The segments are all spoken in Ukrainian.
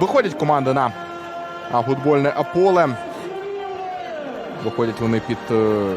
Виходять команди на футбольне поле. Виходять вони під е,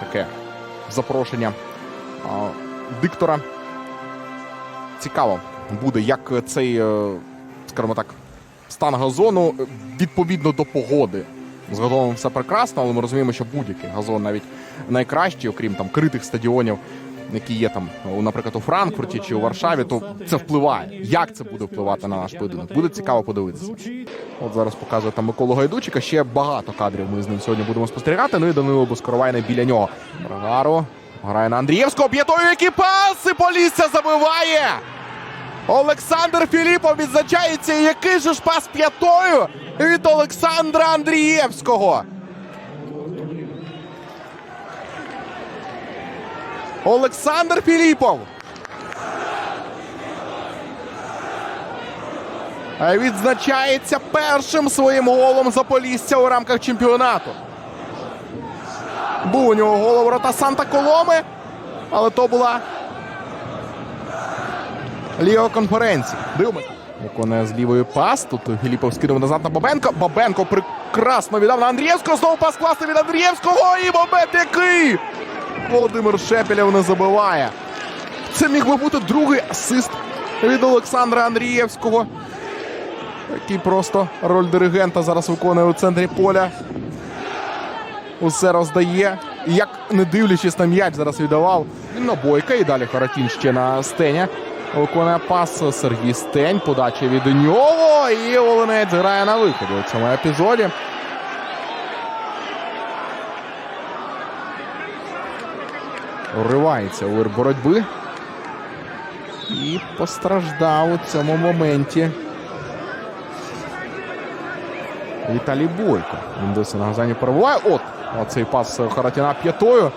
таке запрошення диктора. Цікаво буде, як цей, е, скажімо так, стан газону відповідно до погоди. З газоном все прекрасно, але ми розуміємо, що будь-який газон навіть найкращий, окрім там критих стадіонів, які є там, наприклад, у Франкфурті чи у Варшаві, то це впливає. Як це буде впливати на наш поєдинок? Буде цікаво подивитися. От зараз показує там Миколу Гайдучика. Ще багато кадрів ми з ним сьогодні будемо спостерігати. Ну і Данило Боскоровайне біля нього. Брагару грає на Андрієвського. П'ятою які паси Полісся забиває. Олександр Філіпов відзначається. Який же ж пас п'ятою від Олександра Андрієвського. Олександр Філіпов. Відзначається першим своїм голом за Полісся у рамках чемпіонату. Був у нього гол у ворота Санта Коломи, але то була Ліга конференції. Дивимось. Виконує з лівої пас. Тут Філіпов скинув назад на Бабенко. Бабенко прекрасно віддав на Андрієвського. Знову пас класний від Андрієвського. І момент який! Володимир Шепелєв не забиває. Це міг би бути другий асист від Олександра Андрієвського. Який просто роль диригента зараз виконує у центрі поля. Усе роздає. Як не дивлячись на м'яч, зараз віддавав. Він на бойка. І далі Харатін ще на стеня. Виконує пас Сергій Стень. Подача від нього. І Волинець грає на виході у цьому епізоді. Уривається у боротьби. І постраждав у цьому моменті. Віталій Бойко. Він досі на газані перебуває. От! Оцей пас Харатіна п'ятою.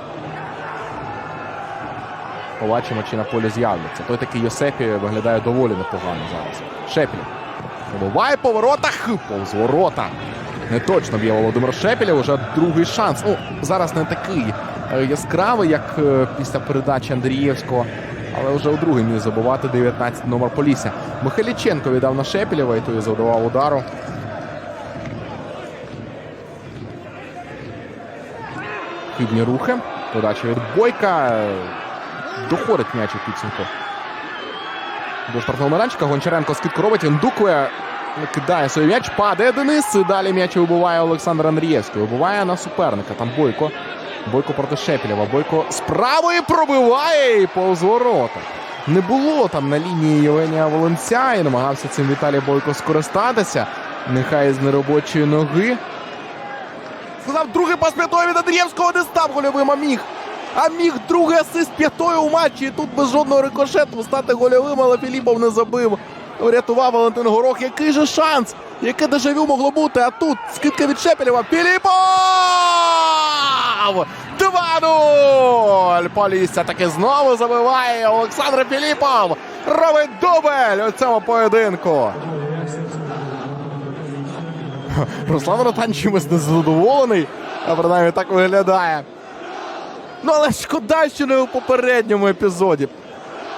Побачимо, чи на полі з'являться. Той такий Йосепі виглядає доволі непогано зараз. Шепіль. Пробиває по воротах. Повз ворота. Не точно б'є Володимир Шепілєв. Уже другий шанс. Ну, зараз не такий е, яскравий, як е, після передачі Андрієвського. Але вже у другий міг забувати 19 номер Полісся. Михайліченко віддав на Шепілєва і той завдавав удару. Хибні рухи. Подача від Бойка. Доходить м'яч у підсумку. До штрафного майданчика. Гончаренко скидку робить. Він дукує. Кидає свій м'яч. Падає Денис. Далі м'яч вибиває Олександр Андрієвський. Вибиває на суперника. Там Бойко. Бойко проти Шепілєва. Бойко з пробиває і повз ворота. Не було там на лінії Євгенія Волонця і намагався цим Віталій Бойко скористатися. Нехай з неробочої ноги. Сказав другий пас п'ятою від Андрієвського не став гольовим, а міг. А міг другий асист п'ятою у матчі. І тут без жодного рикошету стати гольовим, але Філіпов не забив. Врятував Валентин Горох. Який же шанс? Яке дежавю могло бути? А тут скидка від Шепелєва. Філіпов! 2-0! Полісся таки знову забиває. Олександр Філіпов робить дубль у цьому поєдинку. Руслан Ротан чимось незадоволений, а принаймні так виглядає. Ну, але шкода, що не у попередньому епізоді.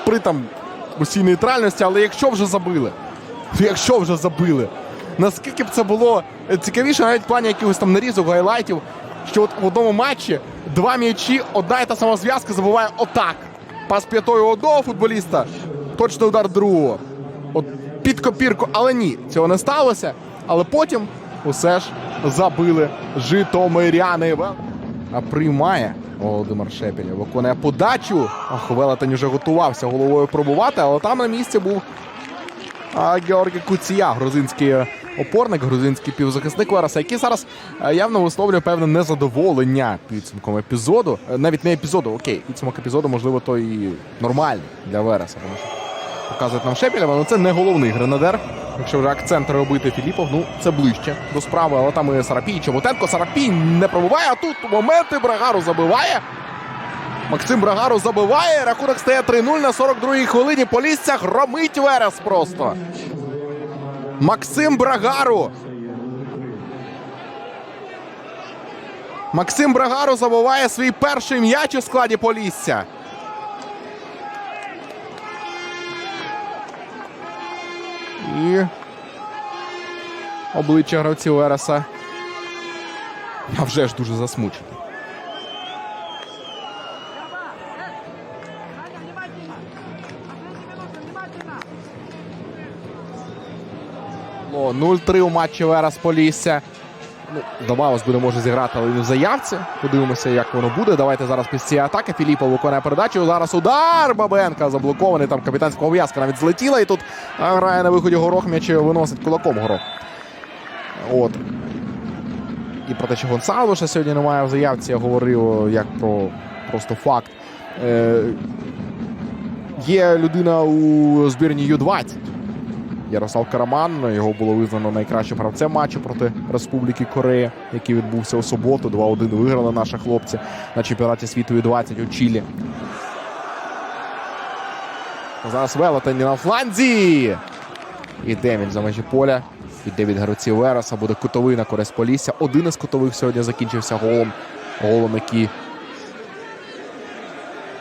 При там усій нейтральності, але якщо вже забили, якщо вже забили, наскільки б це було цікавіше, навіть в плані якихось там нарізок, гайлайтів, що от в одному матчі два м'ячі, одна і та сама зв'язка забуває отак. Пас п'ятою одного футболіста, точний удар другого. От під копірку, але ні, цього не сталося. Але потім усе ж забили житомиряни. А приймає Володимир Шепелєв. Виконує подачу. Ах, Велетень вже готувався головою пробувати, але там на місці був Георгій Куція, грузинський опорник, грузинський півзахисник Вереса, який зараз е, явно висловлює певне незадоволення підсумком епізоду. Е, Навіть не епізоду, окей, підсумок епізоду, можливо, то і нормальний для Вереса. Тому що показують нам Шепілєва, але це не головний гренадер. Якщо вже акцент робити Філіпов, ну це ближче до справи. Але там і Сарапій, Чоботенко. Сарапій не пробиває, а тут моменти Брагару забиває. Максим Брагару забиває. Рахунок стає 3-0 на 42-й хвилині. Полісся громить Верес просто. Максим Брагару. Максим Брагару забиває свій перший м'яч у складі Полісся. І обличчя гравців Вереса. А вже ж дуже засмучений. 0-3 у матчі Верес Полісся. Ну, здавалось, буде може зіграти, але не в заявці. Подивимося, як воно буде. Давайте зараз після цієї атаки. Філіпов виконує передачу. Зараз удар Бабенка заблокований. Там капітанська пов'язка навіть злетіла. І тут грає на виході горох м'яч виносить кулаком горох. От. І про те, що Гонсалоша сьогодні немає в заявці, я говорив як про просто факт. Е, є людина у збірні Ю-20. Ярослав Караман. Його було визнано найкращим гравцем матчу проти Республіки Корея, який відбувся у суботу. 2-1 виграли наші хлопці на чемпіонаті світу Ю-20 у Чилі. Зараз велетень на фланзі. Іде він за межі поля. Іде від гравців Вереса. Буде кутовий на користь Полісся. Один із кутових сьогодні закінчився голом. Голом, який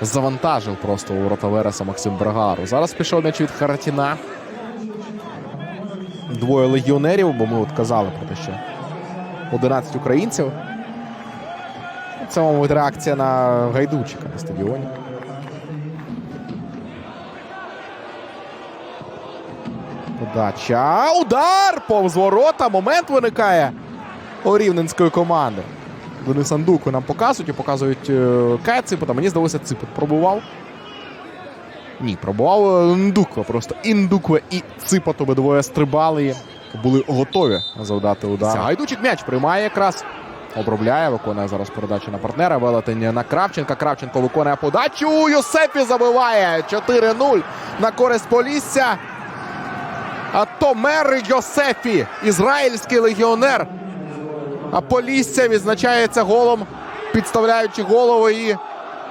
завантажив просто у ворота Вереса Максим Брагару. Зараз пішов м'яч від Харатіна. Двоє легіонерів, бо ми от казали про те, що 11 українців. Це, мабуть, реакція на Гайдучика на стадіоні. Подача. Удар! Повз ворота. Момент виникає у рівненської команди. Денис Андуку нам показують і показують е, Ципота. Мені здалося, Ципот пробував. Ні, пробував е, Ндуква. Просто Індукве і Ципот обидвоє стрибали. Були готові завдати удар. Гайдучик м'яч приймає якраз. Обробляє, виконує зараз передачу на партнера. Велетень на Кравченка. Кравченко виконує подачу. Йосефі забиває 4-0 на користь Полісся. А Томер Йосефі, ізраїльський легіонер. А Полісся відзначається голом, підставляючи голову. І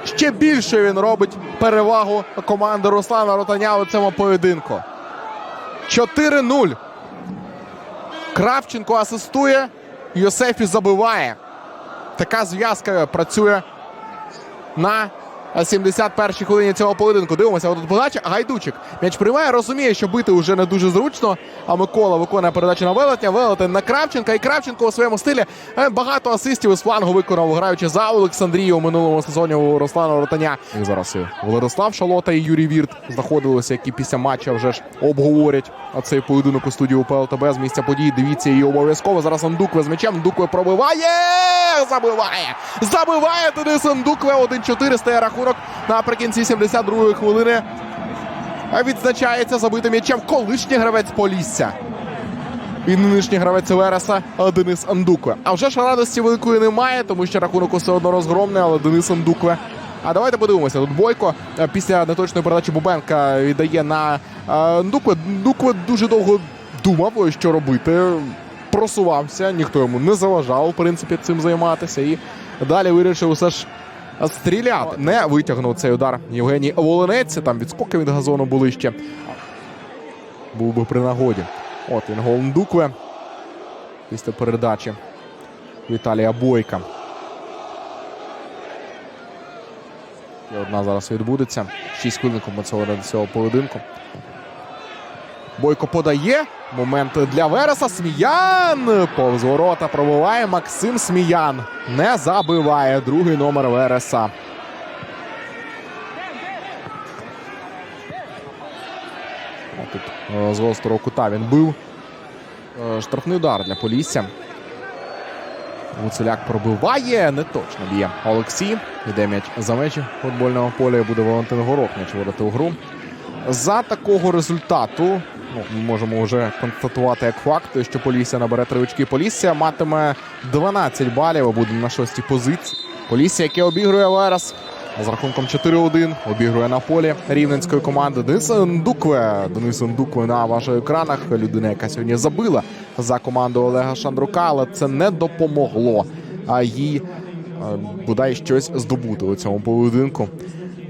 ще більше він робить перевагу команди Руслана Ротаня у цьому поєдинку. 4-0. Кравченко асистує. Йосефі забиває. Така зв'язка працює на 71-й хвилині цього поєдинку. Дивимося, отут подача. Гайдучик. М'яч приймає, розуміє, що бити вже не дуже зручно. А Микола виконує передачу на Велетня. Велетень на Кравченка. І Кравченко у своєму стилі е, багато асистів із флангу виконав, граючи за Олександрію у минулому сезоні у Руслана Ротаня. І зараз і Владислав Шалота і Юрій Вірт знаходилися, які після матча вже ж обговорять цей поєдинок у студії УПЛТБ з місця подій. Дивіться її обов'язково. Зараз Андукве з м'ячем. Дукве пробиває. Забиває! Забиває Денис Андукве. 1-4 стає рахунок наприкінці 72-ї хвилини. Відзначається забитим м'ячем колишній гравець Полісся. І нинішній гравець Вереса Денис Андукве. А вже ж радості великої немає, тому що рахунок все одно розгромний, але Денис Андукве. А давайте подивимося. Тут Бойко е, після неточної передачі Бубенка віддає на е, Ндукве. Ндукве дуже довго думав, що робити. Просувався, ніхто йому не заважав, в принципі, цим займатися. І далі вирішив усе ж стріляти. Не витягнув цей удар Євгеній Волинець. Там відскоки від газону були ще. Був би при нагоді. От він гол Ндукве. Після передачі Віталія Бойка. І одна зараз відбудеться. Шість хвилин компенсовано до цього поєдинку. Бойко подає. Момент для Вереса. Сміян. Повз ворота пробиває Максим Сміян. Не забиває другий номер Вереса. Тут е, з гострого кута він бив. Е, Штрафний удар для Полісся. Гуцуляк пробиває, не точно б'є. Олексій. Йде м'яч за межі футбольного поля. Буде Валентин Горох м'яч вводити у гру. За такого результату ну, ми можемо вже констатувати як факт, що Полісся набере три очки. Полісся матиме 12 балів, і буде на шостій позиції. Полісся, яке обігрує Верес з рахунком 4-1, обігрує на полі рівненської команди. Денис Ндукве. Денис Ндукве на ваших екранах. Людина, яка сьогодні забила за команду Олега Шандрука, але це не допомогло а їй е, бодай щось здобути у цьому поєдинку.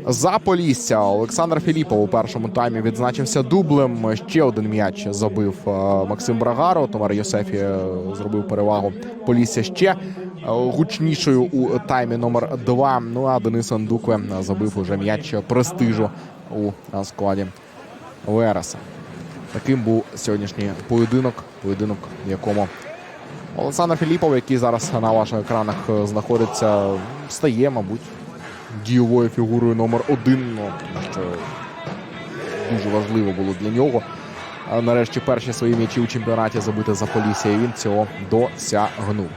За Полісся Олександр Філіпов у першому таймі відзначився дублем. Ще один м'яч забив е, Максим Брагаро. Томар Йосефі е, зробив перевагу Полісся ще е, гучнішою у таймі номер 2. Ну а Денис Андукве забив уже м'яч престижу у складі Вереса. Таким був сьогоднішній поєдинок, поєдинок, в якому Олександр Філіпов, який зараз на ваших екранах знаходиться, стає, мабуть, дієвою фігурою номер 1 Ну, що дуже важливо було для нього. Нарешті перші свої м'ячі у чемпіонаті забити за Полісся, він цього досягнув.